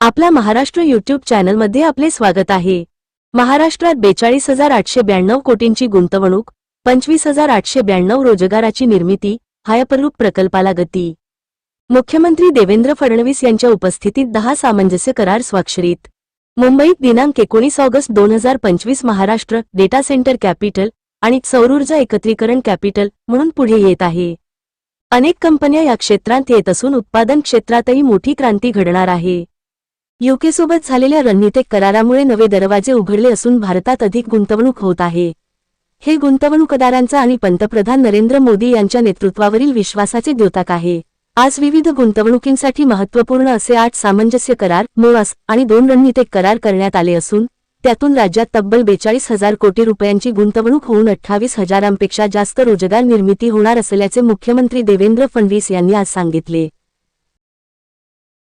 आपला महाराष्ट्र युट्यूब चॅनलमध्ये आपले स्वागत आहे. महाराष्ट्रात बेचाळीस हजार आठशे ब्याण्णव कोटींची गुंतवणूक पंचवीस हजार आठशे ब्याण्णव रोजगाराची निर्मिती हायपरूप प्रकल्पाला गती. मुख्यमंत्री देवेंद्र फडणवीस यांच्या उपस्थितीत दहा सामंजस्य करार स्वाक्षरीत. मुंबईत दिनांक एकोणीस ऑगस्ट दोन हजार पंचवीस महाराष्ट्र डेटा सेंटर कॅपिटल आणि सौरऊर्जा एकत्रीकरण कॅपिटल म्हणून पुढे येत आहे. अनेक कंपन्या या क्षेत्रात येत असून उत्पादन क्षेत्रातही मोठी क्रांती घडणार आहे. युकेसोबत झालेल्या रणनीतिक करारामुळे नवे दरवाजे उघडले असून भारतात अधिक गुंतवणूक होत आहे. हे गुंतवणूकदारांचा आणि पंतप्रधान नरेंद्र मोदी यांच्या नेतृत्वावरील विश्वासाचे द्योतक आहे. आज विविध गुंतवणुकींसाठी महत्त्वपूर्ण असे आठ सामंजस्य करार मोआस आणि दोन रणनीतिक करार करण्यात आले असून त्यातून राज्यात तब्बल बेचाळीस हजार कोटी रुपयांची गुंतवणूक होऊन अठ्ठावीस हजारांपेक्षा जास्त रोजगार निर्मिती होणार असल्याचे मुख्यमंत्री देवेंद्र फडणवीस यांनी आज सांगितले.